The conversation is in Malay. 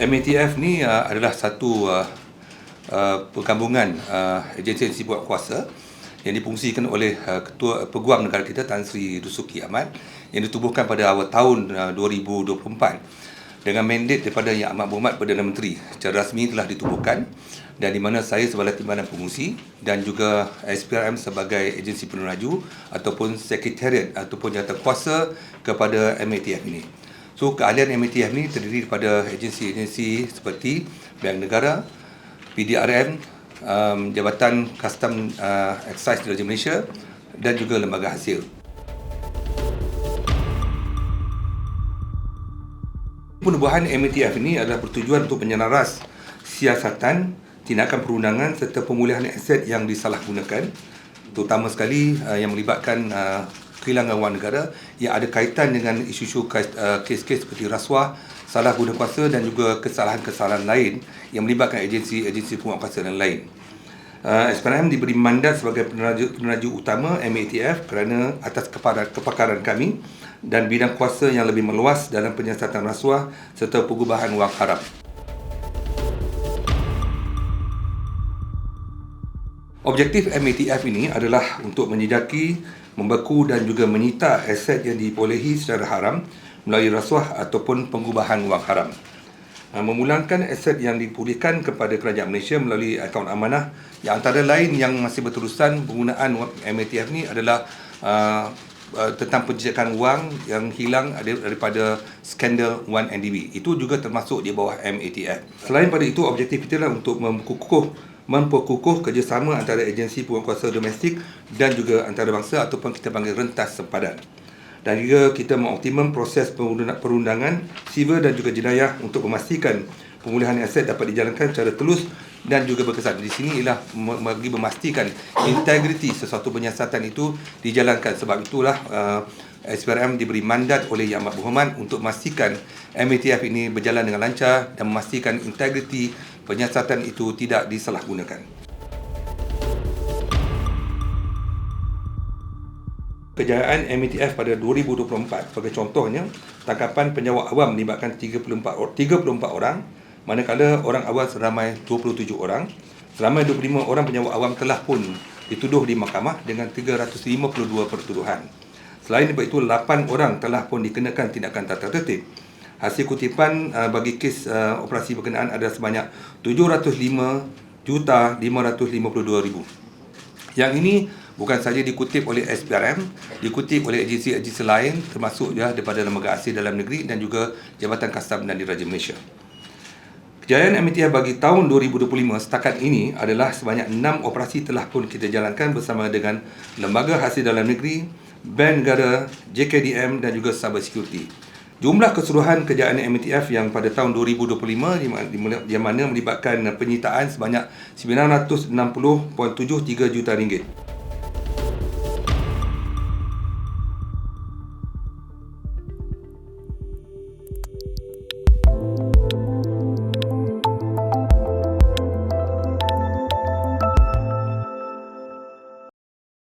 MATF ni uh, adalah satu uh, uh, perkambungan uh, agensi-agensi buat kuasa yang dipungsikan oleh uh, Ketua Peguam Negara kita Tan Sri Dusuki Ahmad yang ditubuhkan pada awal tahun uh, 2024 dengan mandat daripada Yang Amat Berhormat Perdana Menteri secara rasmi telah ditubuhkan dan di mana saya sebagai timbalan pengusi dan juga SPRM sebagai agensi peneraju ataupun sekretariat ataupun jawatan kuasa kepada MATF ini. So keahlian MATF ni terdiri daripada agensi-agensi seperti Bank Negara, PDRM, um, Jabatan Custom uh, Excise di Raja Malaysia dan juga Lembaga Hasil. Penubuhan MATF ini adalah bertujuan untuk menyelaras siasatan, tindakan perundangan serta pemulihan aset yang disalahgunakan terutama sekali uh, yang melibatkan uh, kehilangan wang negara yang ada kaitan dengan isu-isu uh, kes-kes seperti rasuah, salah guna kuasa dan juga kesalahan-kesalahan lain yang melibatkan agensi-agensi penguatkuasa dan lain. Uh, SPNM diberi mandat sebagai peneraju, peneraju utama MATF kerana atas kepakaran kami dan bidang kuasa yang lebih meluas dalam penyiasatan rasuah serta pengubahan wang haram. Objektif MATF ini adalah untuk menyedaki, membeku dan juga menyita aset yang dipolehi secara haram melalui rasuah ataupun pengubahan wang haram. Ha, memulangkan aset yang dipulihkan kepada kerajaan Malaysia melalui akaun amanah yang antara lain yang masih berterusan penggunaan MATF ni adalah uh, tentang penjejakan wang yang hilang daripada skandal 1NDB. Itu juga termasuk di bawah MATF. Selain pada itu, objektif kita adalah untuk memkukuh memperkukuh kerjasama antara agensi penguatkuasa domestik dan juga antarabangsa ataupun kita panggil rentas sempadan. Dan juga kita mengoptimum proses perundangan sivil dan juga jenayah untuk memastikan pemulihan aset dapat dijalankan secara telus dan juga berkesan. Di sini ialah bagi memastikan integriti sesuatu penyiasatan itu dijalankan. Sebab itulah uh, SPRM diberi mandat oleh Yang Amat Berhormat untuk memastikan MATF ini berjalan dengan lancar dan memastikan integriti penyiasatan itu tidak disalahgunakan. Kejayaan MATF pada 2024 sebagai contohnya tangkapan penjawat awam melibatkan 34 34 orang manakala orang awam seramai 27 orang seramai 25 orang penjawat awam telah pun dituduh di mahkamah dengan 352 pertuduhan Selain daripada itu, 8 orang telah pun dikenakan tindakan tata tertib. Hasil kutipan uh, bagi kes uh, operasi berkenaan adalah sebanyak 705 juta 552 ribu. Yang ini bukan saja dikutip oleh SPRM, dikutip oleh agensi-agensi lain termasuk ya daripada lembaga asing dalam negeri dan juga Jabatan Kastam dan Diraja Malaysia. Kejayaan MTF bagi tahun 2025 setakat ini adalah sebanyak 6 operasi telah pun kita jalankan bersama dengan Lembaga Hasil Dalam Negeri, Bank Negara, JKDM dan juga Cyber Security. Jumlah keseluruhan kejayaan MTF yang pada tahun 2025 di mana melibatkan penyitaan sebanyak 960.73 juta ringgit.